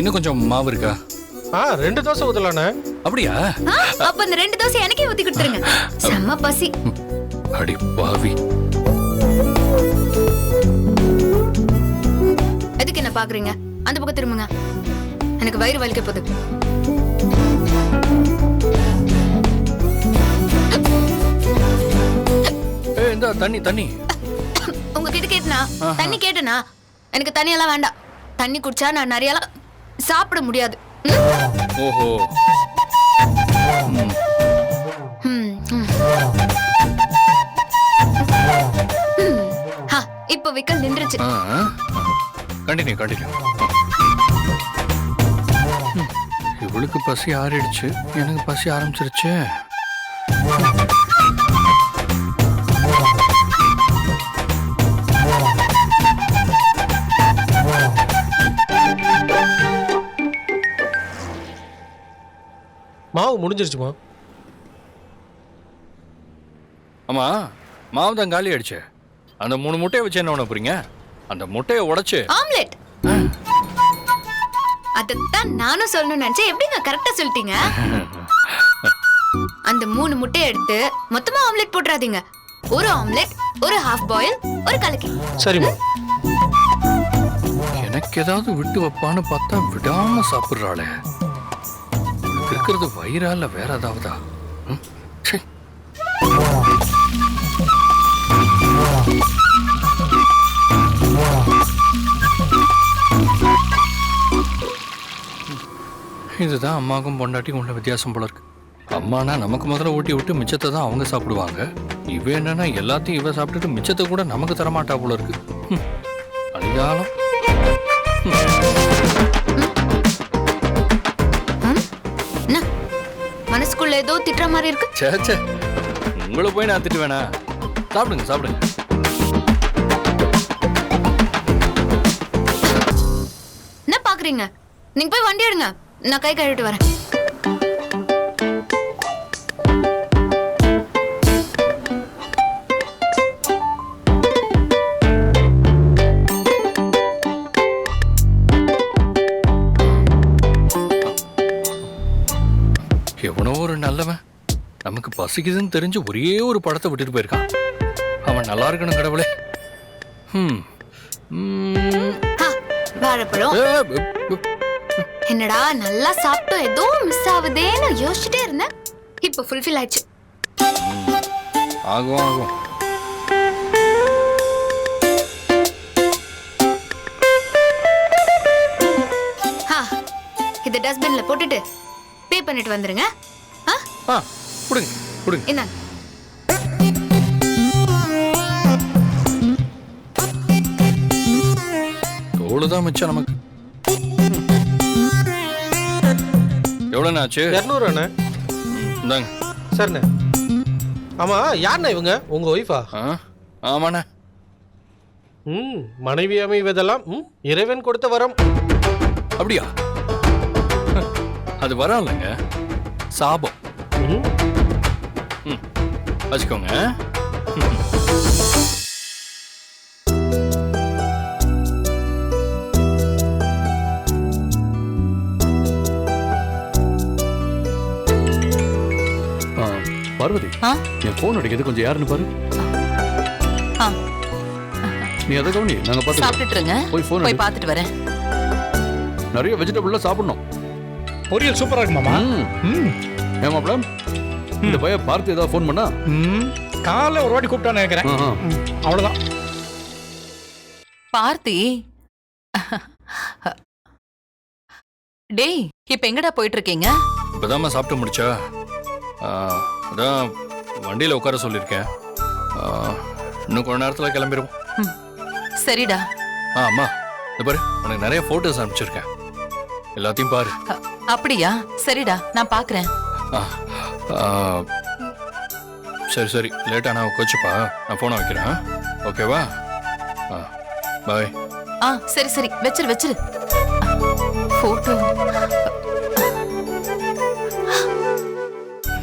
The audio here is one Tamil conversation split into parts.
இன்னும் கொஞ்சம் மாவு இருக்கா? ஆ ரெண்டு தோசை ஊத்தலாண்ணே. அப்படியா? ஆ, அப்ப இந்த ரெண்டு தோசை எனக்கே ஊத்தி கொடுத்துருங்க. செம்ம பசி. அடி பாவி. எதுக்கு என்ன பாக்குறீங்க? அந்த பக்கம் திரும்புங்க. எனக்கு வயிறு வலிக்க போகுது. ஏ இந்த தண்ணி தண்ணி. உங்ககிட்ட கேட்டனா? தண்ணி கேட்டனா? எனக்கு தண்ணியெல்லாம் வேண்டாம். தண்ணி குடிச்சா நான் நிறையலாம் சாப்பிட முடியாது? ஓஹோ. இப்போ விக்கல் நின்றுச்சு. Continue continue. இவளுக்கு பசி ஆறிடுச்சு. எனக்கு பசி ஆரம்பிச்சிருச்சு. மாவு முடிஞ்சிருச்சுமா? ஆமா மாவு தான் காலி ஆயிடுச்சு. அந்த மூணு முட்டையை வச்சு என்ன பண்ண போறீங்க? அந்த முட்டையை உடைச்சு. ஆம்லெட். அதைத்தான் நானும் சொல்லணும்னு நினைச்சேன். எப்படிங்க கரெக்டா சொல்லிட்டீங்க? அந்த மூணு முட்டையை எடுத்து மொத்தமா ஆம்லெட் போட்டுறாதீங்க. ஒரு ஆம்லெட் ஒரு ஹாஃப் பாயில் ஒரு கலக்கி. சரிம்மா. எனக்கு ஏதாவது விட்டு வைப்பான்னு பார்த்தா விடாம சாப்பிடுறாளே. இருக்கிறது வயிறா இல்ல வேற ஏதாவதா? ம்? இதுதான் அம்மாவுக்கும் பொண்டாட்டிக்கும் உள்ள வித்தியாசம் போல இருக்கு. அம்மானா நமக்கு முதல்ல ஊட்டி விட்டு மிச்சத்தை தான் அவங்க சாப்பிடுவாங்க. இவ என்னன்னா எல்லாத்தையும் இவ சாப்பிட்டுட்டு மிச்சத்தை கூட நமக்கு தரமாட்டா போல இருக்கு. ம். திட்டுற மாதிரி இருக்கு? ச்சே ச்சே. உங்களை போய் நான் திட்டு வேணா. சாப்பிடுங்க சாப்பிடுங்க. என்ன பாக்குறீங்க? நீங்க போய் வண்டி எடுங்க. நான் கை கழுவிட்டு வரேன். பசிக்குதுன்னு தெரிஞ்சு ஒரே ஒரு படத்தை விட்டுட்டு போயிருக்கான். அவன் நல்லா இருக்கணும் கடவுளே. ம். ம். ஹா, வாழைப்பழம் ஏ, என்னடா நல்லா சாப்பிட்டோம் ஏதோ மிஸ் ஆகுதேன்னு யோசிச்சுட்டே இருந்தேன். இப்போ ஃபுல்ஃபில் ஆயிடுச்சு. ஆகும் ஆகும். ஹா இதை டஸ்ட்பின்ல போட்டுட்டு பே பண்ணிட்டு வந்துருங்க. ஆ? ஆ கொடுங்க. கொடுங்க. தோಳು தான் மிச்சம் நமக்கு. எவ்வளோண்ணே ஆச்சு இரநூறு அண்ணே. இந்தாங்க. சரிண்ணே. ஆமா யாருண்ணே இவங்க? உங்க ஒய்ஃபா ஆ ஆமாண்ணே. ம் மனைவி அமைவதெல்லாம் ம் இறைவன் கொடுத்த வரம். அப்படியா? அது வரம் இல்லைங்க. சாபம். ம் வச்சுக்கோங்க. ஆ, பார்வதி ஆ? என் போன் அடிக்குது கொஞ்சம் யாருன்னு பாரு. ஆ. நீ அதை கவனி நாங்க பார்த்து சாப்பிட்டுட்டு இருங்க போய் phone போய். பார்த்துட்டு வரேன். நிறைய வெஜிடபிள்லாம் சாப்பிடணும். பொரியல் சூப்பரா இருக்கு மாமா ம். இந்த பைய பார்த்து ஏதாவது ஃபோன் பண்ணா? ம். காலைல ஒரு வாட்டி கூப்பிட்டான்னு நினைக்கிறேன். அவ்வளவுதான். பார்த்தி. டேய் இப்ப எங்கடா போயிட்டு இருக்கீங்க இப்போதாம்மா சாப்பிட்டு முடிச்சா. ஆ, அதான் வண்டியில் உட்கார சொல்லியிருக்கேன். ஆ, இன்னும் கொஞ்ச நேரத்தில் கிளம்பிடுவோம் ம், சரிடா. ஆ அம்மா இந்த பாரு உனக்கு நிறைய ஃபோட்டோஸ் அனுப்பிச்சிருக்கேன். எல்லாத்தையும் பாரு. அப்படியா? சரிடா நான் பாக்குறேன். சரி சரி. லேட்டாக நான் கோச்சுப்பா. நான் ஃபோனை வைக்கிறேன் ஓகேவா ஆ பாய் ஆ சரி சரி. வச்சிரு வச்சிரு. போட்டோ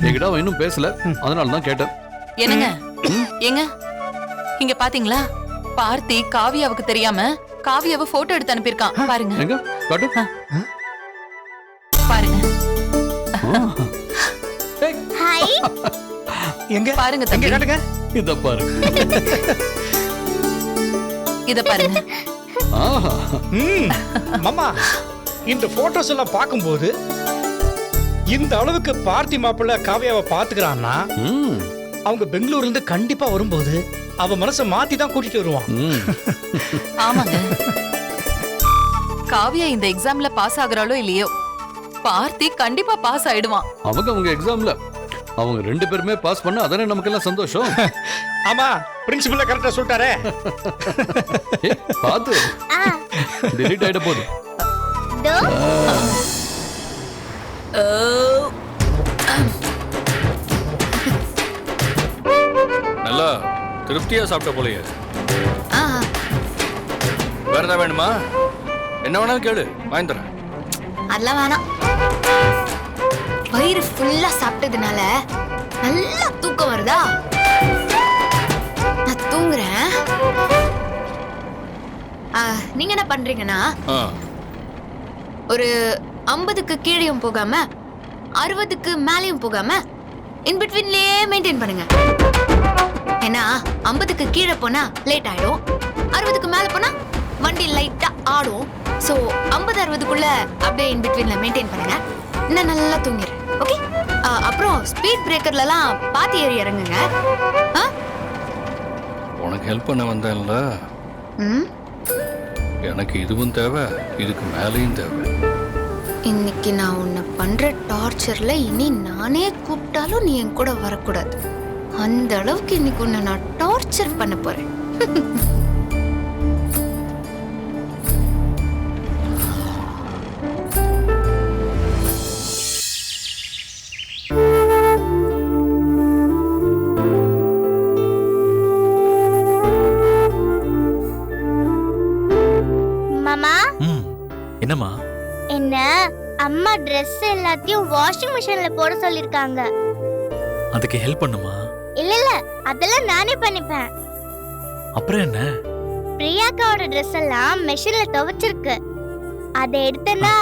என்கிட்ட அவன் இன்னும் பேசல. அதனால தான் கேட்டேன். என்னங்க? ஏங்க? இங்க பாத்தீங்களா? பார்த்தி காவியாவுக்கு தெரியாம காவியாவை போட்டோ எடுத்து அனுப்பியிருக்கான். பாருங்க. பாருங்க. எங்க? பாருங்க எங்க தம்பி. காட்டுங்க? இத பாரு இத பாருங்க. ஆஹா. ம். மாமா இந்த போட்டோஸ் எல்லாம் பார்க்கும்போது இந்த அளவுக்கு பார்த்தி மாப்பிள்ள காவியாவை பாத்துக்கிறான்னா ம். அவங்க பெங்களூர்ல இருந்து கண்டிப்பா வரும்போது அவ மனசை மாத்தி தான் கூட்டிட்டு வருவான். ம். ஆமாங்க. காவியா இந்த எக்ஸாம்ல பாஸ் ஆகுறாளோ இல்லையோ? பார்த்தி கண்டிப்பா பாஸ் ஆயிடுவான். அவங்க அவங்க எக்ஸாம்ல அவங்க ரெண்டு பேருமே பாஸ் பண்ணா அதானே நமக்கெல்லாம் சந்தோஷம்? ஆமா பிரின்சிபல்ல கரெக்டா சொல்லிட்டாரே. ஏய், பாத்து. ஆ. டெலிட் ஆயிட போகுது. தோ. நல்லா திருப்தியா சாப்பிட்ட போலயே. வேற ஏதாவது வேணுமா? என்ன வேணாலும் கேளு வாங்கி தரேன். அதெல்லாம் வேணாம். வயிறு ஃபுல்லா சாப்பிட்டதுனால நல்லா தூக்கம் வருதா? நான் தூங்குறேன். ஆ, நீங்க என்ன பண்றீங்கன்னா ஒரு ஐம்பதுக்கு கீழேயும் போகாம அறுபதுக்கு மேலேயும் போகாம இன் பிட்வீன்லயே மெயின்டைன் பண்ணுங்க. ஏன்னா ஐம்பதுக்கு கீழே போனா லேட் ஆயிடும். அறுபதுக்கு மேல போனா வண்டி லைட்டா ஆடும். ஸோ ஐம்பது அறுபதுக்குள்ள அப்படியே இன் பிட்வீன்ல மெயின்டைன் பண்ணுங்க. நான் நல்லா தூங்கிடுறேன் ஓகே அப்புறம் ஸ்பீட் பிரேக்கர்லலாம் பாத்தி ஏறி இறங்குங்க. உனக்கு ஹெல்ப் பண்ண வந்தேன்ல. ம்? எனக்கு இதுவும் தேவை இதுக்கு மேலேயும் தேவை. இன்னைக்கு நான் உன்னை பண்ற டார்ச்சர்ல இனி நானே கூப்பிட்டாலும் நீ என் கூட வரக்கூடாது. அந்த அளவுக்கு இன்னைக்கு உன்னை நான் டார்ச்சர் பண்ண போறேன். Dress எல்லாத்தையும் வாஷிங் மிஷின்ல போட சொல்லிருக்காங்க. அதுக்கு ஹெல்ப் பண்ணுமா? இல்ல இல்ல. அதெல்லாம் நானே பண்ணிப்பேன். அப்புறம் என்ன? பிரியாக்காவோட Dress எல்லாம் மெஷின்ல துவைச்சிருக்கு. அதை எடுத்தேன்னா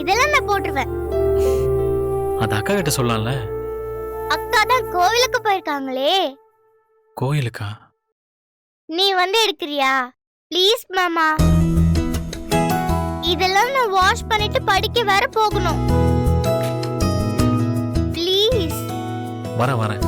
இதெல்லாம் நான் போட்டுருவேன். அது அக்கா கிட்ட சொல்லலாம்ல அக்கா தான் கோவிலுக்கு போயிருக்காங்களே. கோயிலுக்கா நீ வந்து எடுக்கிறியா? ப்ளீஸ் மாமா. இதெல்லாம் நான் வாஷ் பண்ணிட்டு படிக்க வேற போகணும். ப்ளீஸ் வரேன் வரேன்.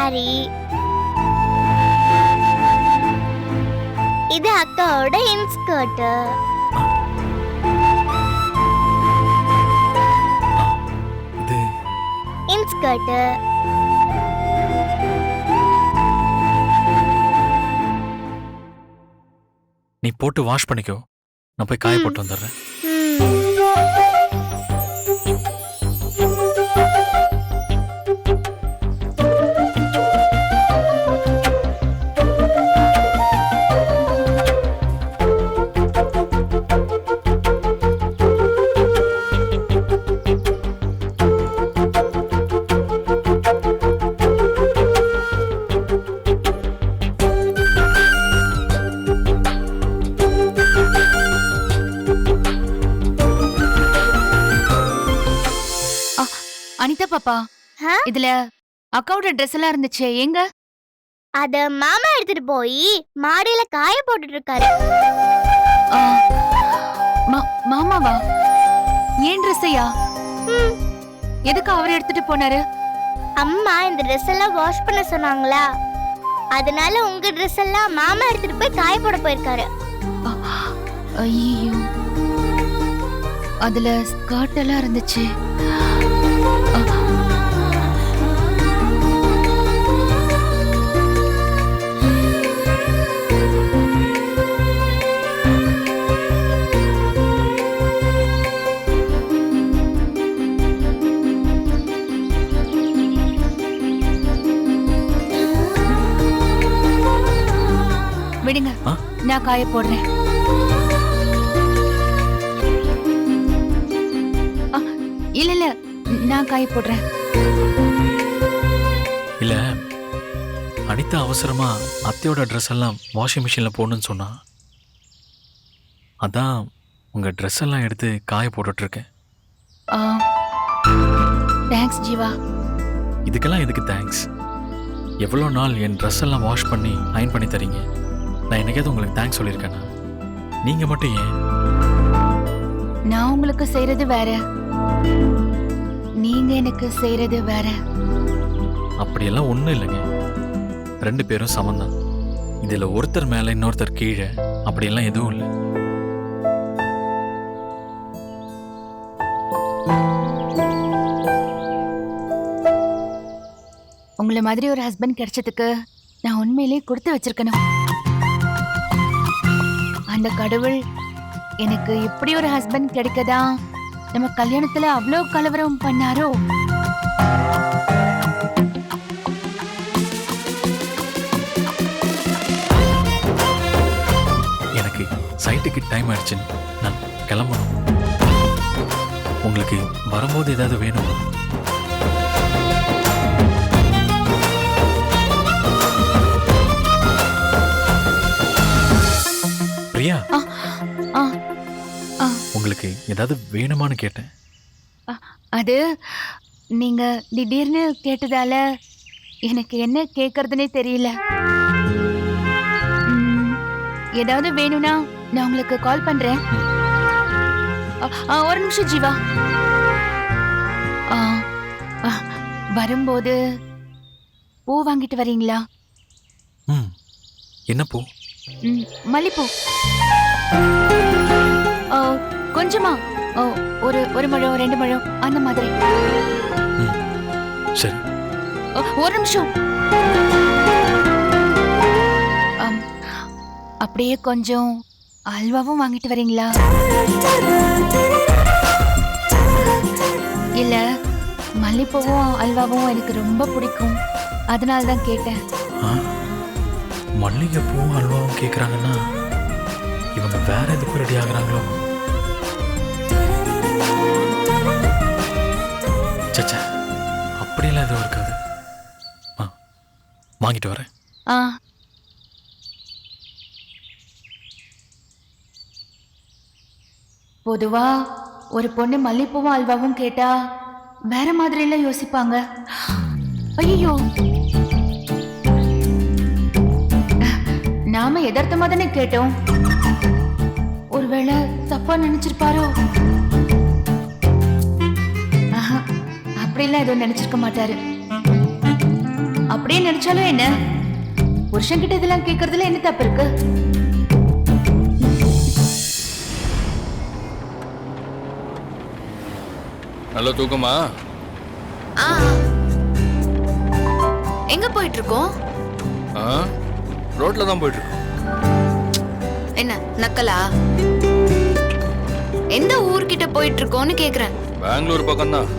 சாரி இது அக்காவோட இன்ஸ்கர்ட் இது இன்ஸ்கர்ட் நீ போட்டு வாஷ் பண்ணிக்கோ நான் போய் காய. போட்டு வந்துடுறேன் இதுல அக்காவோட ட்ரெஸ் எல்லாம் இருந்துச்சு எங்க? அத மாமா எடுத்துட்டு போய் மாடியில காய போட்டுட்டு இருக்காரு. மாமாவா? ஏன் ட்ரெஸ்ஸையா ம். எதுக்கு அவர் எடுத்துட்டு போனாரு? அம்மா இந்த ட்ரெஸ் எல்லாம் வாஷ் பண்ண சொன்னாங்களா? அதனால உங்க ட்ரெஸ் எல்லாம் மாமா எடுத்துட்டு போய் காய போட போயிருக்காரு. ஐயோ. அதுல ஸ்கர்ட் எல்லாம் இருந்துச்சு. நான் காய போடுறேன். இல்ல இல்ல நான் காய போடுறேன். இல்ல அனிதா அவசரமா அத்தையோட ட்ரெஸ் எல்லாம் வாஷிங் மிஷின்ல போடணும்னு சொன்னா. அதான் உங்க ட்ரெஸ் எல்லாம் எடுத்து காய போட்டுட்டு இருக்கேன் தேங்க்ஸ் ஜீவா. இதுக்கெல்லாம் எதுக்கு தேங்க்ஸ் எவ்வளோ நாள் என் ட்ரெஸ் எல்லாம் வாஷ் பண்ணி அயன் பண்ணி தரீங்க? நான் உங்களுக்கு தேங்க்ஸ் சொல்லியிருக்கேனா? நீங்க மட்டும் ஏன்? நான் உங்களுக்கு செய்யறது வேற. நீங்க எனக்கு செய்யறது வேற. அப்படியெல்லாம் ஒன்றும் இல்லைங்க. ரெண்டு பேரும் சமந்தான் இதில் ஒருத்தர் மேலே இன்னொருத்தர் கீழே அப்படியெல்லாம் எதுவும் இல்லை. உங்களை மாதிரி ஒரு ஹஸ்பண்ட் கிடைச்சதுக்கு நான் உண்மையிலேயே கொடுத்து வச்சிருக்கணும். அந்த கடவுள் எனக்கு இப்படி ஒரு ஹஸ்பண்ட் கிடைக்கதா? நம்ம கல்யாணத்துல அவ்வளோ கலவரம் பண்ணாரோ? எனக்கு சைட்டுக்கு டைம் ஆயிடுச்சு நான் கிளம்பணும். உங்களுக்கு வரும்போது ஏதாவது வேணுமா? உங்களுக்கு ஏதாவது வேணுமான்னு கேட்டேன். அது நீங்க திடீர்னு கேட்டதால எனக்கு என்ன கேட்கறதுனே தெரியல. ஏதாவது வேணும்னா நான் உங்களுக்கு கால் பண்றேன். ஒரு நிமிஷம் ஜீவா. வரும்போது பூ வாங்கிட்டு வரீங்களா? என்ன பூ? மல்லிப்பூ. கொஞ்சமா. ஓ, ஒரு ஒரு முழம் ரெண்டு முழம் அந்த மாதிரி. சரி. ஓ, ஒரு நிமிஷம். அப்படியே கொஞ்சம் அல்வாவும் வாங்கிட்டு வரீங்களா? இல்ல மல்லிப்பூவும் அல்வாவும் எனக்கு ரொம்ப பிடிக்கும். அதனால தான் கேட்டேன். மல்லிகைப்பூவும் அல்வாவும் கேட்குறாங்கன்னா இவங்க வேற எதுக்கும் ரெடி ஆகுறாங்களோ? சச்சா அப்படியெல்லாம் எதுவும் இருக்காது. ஆ வாங்கிட்டு வரேன். ஆ. பொதுவா ஒரு பொண்ணு மல்லிப்பூவும் அல்வாவும் கேட்டா வேற மாதிரி எல்லாம் யோசிப்பாங்க. ஐயோ. நாம எதார்த்தமா தானே கேட்டோம். ஒருவேளை தப்பா நினைச்சிருப்பாரோ? அப்படிலாம் எதுவும் நினைச்சிருக்க மாட்டாரு. அப்படியே நினைச்சாலும் என்ன? புருஷன்கிட்ட இதெல்லாம் கேக்குறதுல என்ன தப்பு இருக்கு? நல்ல தூக்கமா? ஆ. எங்க போயிட்டு இருக்கோம் ரோட்ல தான் போயிட்டு இருக்கோம் என்ன நக்கலா? எந்த ஊர்கிட்ட போயிட்டு இருக்கோம்னு கேக்குறேன். பெங்களூர் பக்கம்தான்.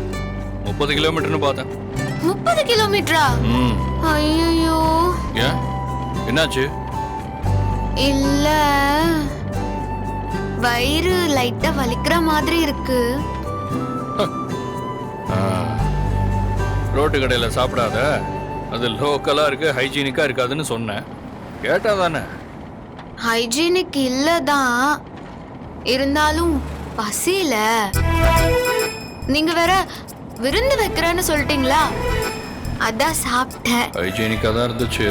முப்பது கிலோமீட்டர்னு பார்த்தேன். முப்பது கிலோமீட்டரா? ம். ஐயோ ஏன்? என்னாச்சு? இல்ல. வயிறு லைட்டா வலிக்கிற மாதிரி இருக்கு. ரோட்டு கடையில் சாப்பிடாத. அது லோக்கலாக இருக்கு ஹைஜீனிக்காக இருக்காதுன்னு சொன்னேன். கேட்டா தானே? ஹைஜீனிக் இல்லதான். இருந்தாலும் பசியில. நீங்க வேற விருந்து வைக்கிறேன்னு சொல்லிட்டீங்களா? அதான் சாப்பிட்டேன். ஹைஜீனிக்காக தான் இருந்துச்சு.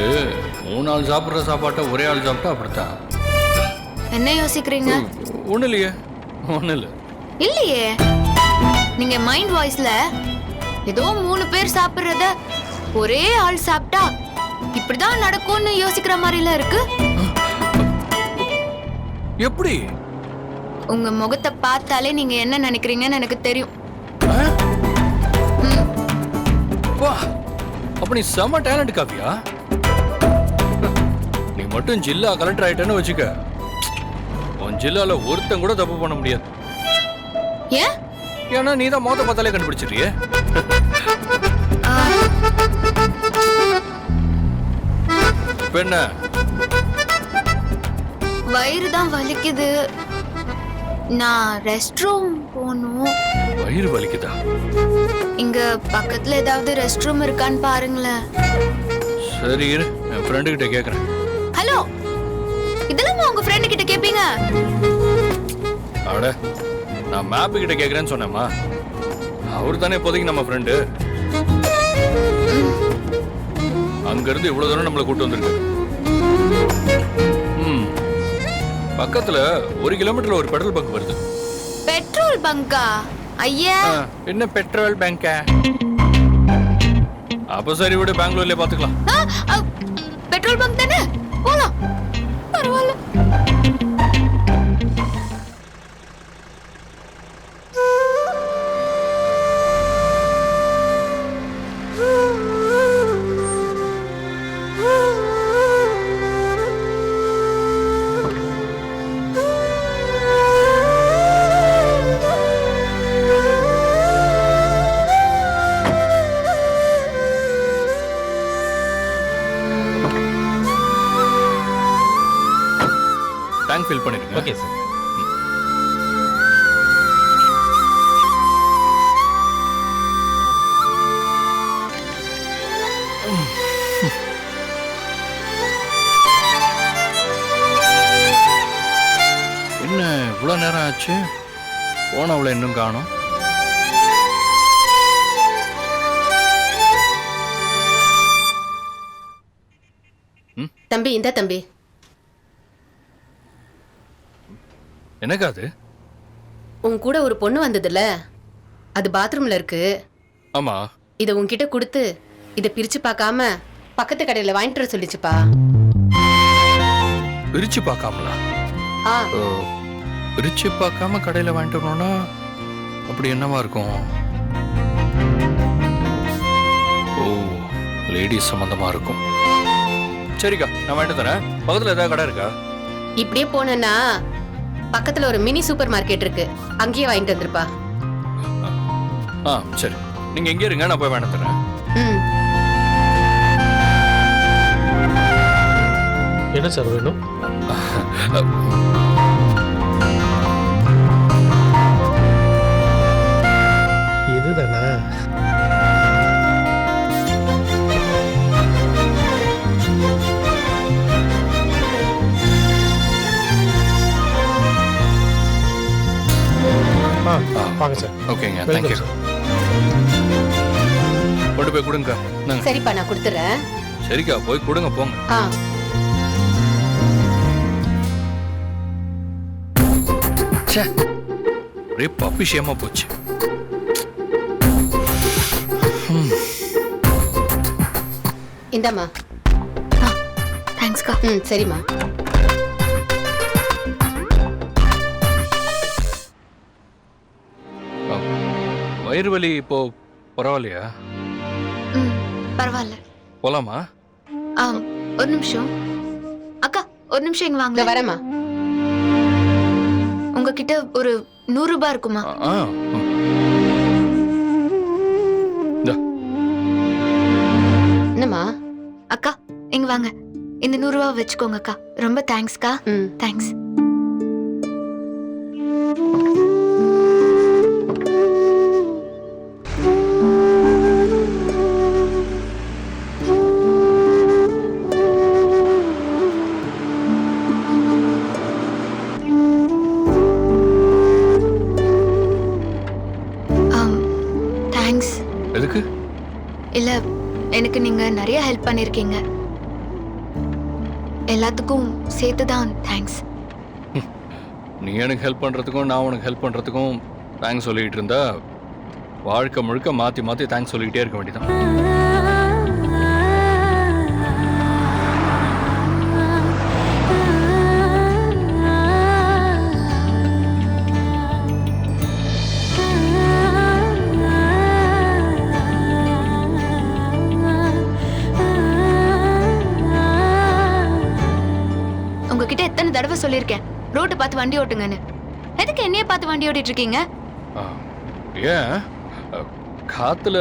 மூணு நாள் சாப்பிட்ற சாப்பாட்டை ஒரே ஆள் சாப்பிட்டா அப்படித்தான். என்ன யோசிக்கிறீங்க? ஒன்றும் இல்லையே. ஒன்றும் இல்லை. இல்லையே. நீங்க மைண்ட் வாய்ஸ்ல ஏதோ மூணு பேர் சாப்பிடுறத ஒரே ஆள் சாப்பிட்டா இப்படிதான் நடக்கும்னு யோசிக்கிற மாதிரில இருக்கு. எப்படி? உங்க முகத்தை பார்த்தாலே நீங்க என்ன நினைக்கிறீங்கன்னு எனக்கு தெரியும். வா அப்ப நீ செம டேலண்ட் காப்பியா? நீ மட்டும் ஜில்லா கலெக்டர் ஆயிட்டேன்னு வச்சுக்க. உன் ஜில்லால ஒருத்தன் கூட தப்பு பண்ண முடியாது. ஏன் ஏன்னா நீ தான் மோத பார்த்தாலே இப்ப என்ன? வயிறு தான் வலிக்குது. நான் ரெஸ்ட் ரூம் போகணும் வயிறு வலிக்குதா? இங்க பக்கத்துல ஏதாவது ரெஸ்ட் ரூம் இருக்கான்னு பாருங்களேன். சரி இரு என் ஃப்ரெண்டு கிட்ட கேட்குறேன் ஹலோ இதெல்லாம் உங்க ஃப்ரெண்டு கிட்ட கேப்பீங்க? அட நான் மேப்பு கிட்ட கேட்குறேன்னு சொன்னேம்மா. அவர் தானே இப்போதைக்கு நம்ம ஃப்ரெண்டு அங்கிருந்து இவ்வளோ தூரம் நம்மளை கூட்டு வந்திருக்கு. ம் பக்கத்தில் ஒரு கிலோமீட்டர்ல ஒரு பெட்ரோல் பங்க் வருது. பெட்ரோல் பங்கா? ஐயா. என்ன பெட்ரோல் பேங்கா அப்போ சரி விடு பெங்களூர்லயே ஆ, பெட்ரோல் பங்க் தானே? போலாம். ஃபில் பண்ணிருங்க ஓகே சார் என்ன இவ்வளோ நேரம் ஆச்சு? போனவளை இன்னும் காணோம். தம்பி இந்த தம்பி. என்னக்கா அது? உன் கூட ஒரு பொண்ணு வந்ததுல. அது பாத்ரூம்ல இருக்கு. ஆமா. இதை உன்கிட்ட கொடுத்து இதை பிரிச்சு பார்க்காம பக்கத்து கடையில வாங்கிட்டு வர சொல்லிச்சுப்பா. பிரிச்சு பார்க்காமலா? ஆ. ஓ, பிரிச்சு பார்க்காம கடையில் வாங்கிட்டு வரணும்னா அப்படி என்னவா இருக்கும்? ஓ லேடிஸ் சம்மந்தமா இருக்கும். சரிக்கா நான் வாங்கிட்டு தரேன் பக்கத்தில் ஏதாவது கடை இருக்கா? இப்படியே போனேன்னா பக்கத்துல ஒரு மினி சூப்பர் மார்க்கெட் இருக்கு. அங்கேயே வாங்கிட்டு வந்திருப்பா. ஆ சரி. நீங்க எங்கே இருங்க நான் போய் வாங்கிட்டு தரேன் ம். என்ன சார் வேணும்? வாங்க சார். ஓகேங்க தேங்க்யூ. கொண்டு போய் கொடுங்க. சரிப்பா நான் கொடுத்துறேன் சரிக்கா போய் கொடுங்க போங்க. ஆ. ச்சே ஒரே பப்பிஷியமா போச்சு. இந்தாம்மா. தேங்க்ஸ்க்கா ம் சரிம்மா. வயிறு வலி இப்போ பரவாயில்லையா? ம் பரவாயில்ல. போலாமா? ஆம் ஒரு நிமிஷம். அக்கா ஒரு நிமிஷம் இங்க வாங்க வரேம்மா. உங்ககிட்ட ஒரு நூறு ரூபாய் இருக்குமா? ஆ, ஆ. ம். இந்தா, என்னம்மா? அக்கா இங்க வாங்க. இந்த நூறு ரூபாய் வச்சுக்கோங்க அக்கா. ரொம்ப தேங்க்ஸ்க்கா ம். தேங்க்ஸ் நிறைய பண்ணிருக்கீங்க. எல்லாத்துக்கும் சேர்த்து தான் தேங்க்ஸ் நீ எனக்கு ஹெல்ப் பண்றதுக்கும் நான் உனக்கு ஹெல்ப் பண்றதுக்கும் தேங்க்ஸ் சொல்லிட்டு இருந்தா வாழ்க்கை முழுக்க மாத்தி மாத்தி தேங்க்ஸ் சொல்லிக்கிட்டே இருக்க வேண்டியதான் சொல்லியிருக்கேன் ரோட்டை பார்த்து வண்டி ஓட்டுங்கன்னு. எதுக்கு என்னைய பார்த்து வண்டி ஓட்டிட்டு இருக்கீங்க ஏன்? காத்துல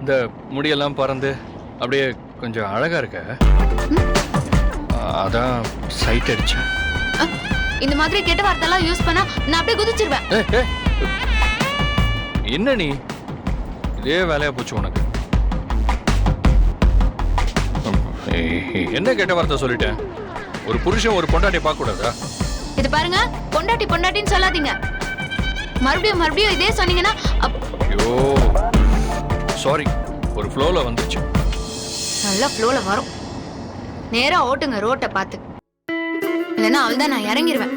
இந்த முடியெல்லாம் பறந்து அப்படியே கொஞ்சம் அழகா இருக்க. அதான் சைட் அடிச்சேன். இந்த மாதிரி கெட்ட வார்த்தைலாம் யூஸ் பண்ணா நான் அப்படியே குதிச்சிருவேன். என்ன நீ? இதே வேலையா போச்சு உனக்கு. என்ன கெட்ட வார்த்தை சொல்லிட்டேன்? ஒரு புருஷன் ஒரு பொண்டாட்டி பார்க்க கூடாதா இது பாருங்க பொண்டாட்டி பொண்டாட்டின்னு சொல்லாதீங்க. மறுபடியும் மறுபடியும் இதே சொன்னீங்கன்னா ஐயோ சாரி ஒரு ஃப்ளோல வந்துச்சு நல்லா ஃப்ளோல வரும். நேரா ஓட்டுங்க ரோட்டை பார்த்து. இல்லைன்னா அவள் தான் நான் இறங்கிருவேன்.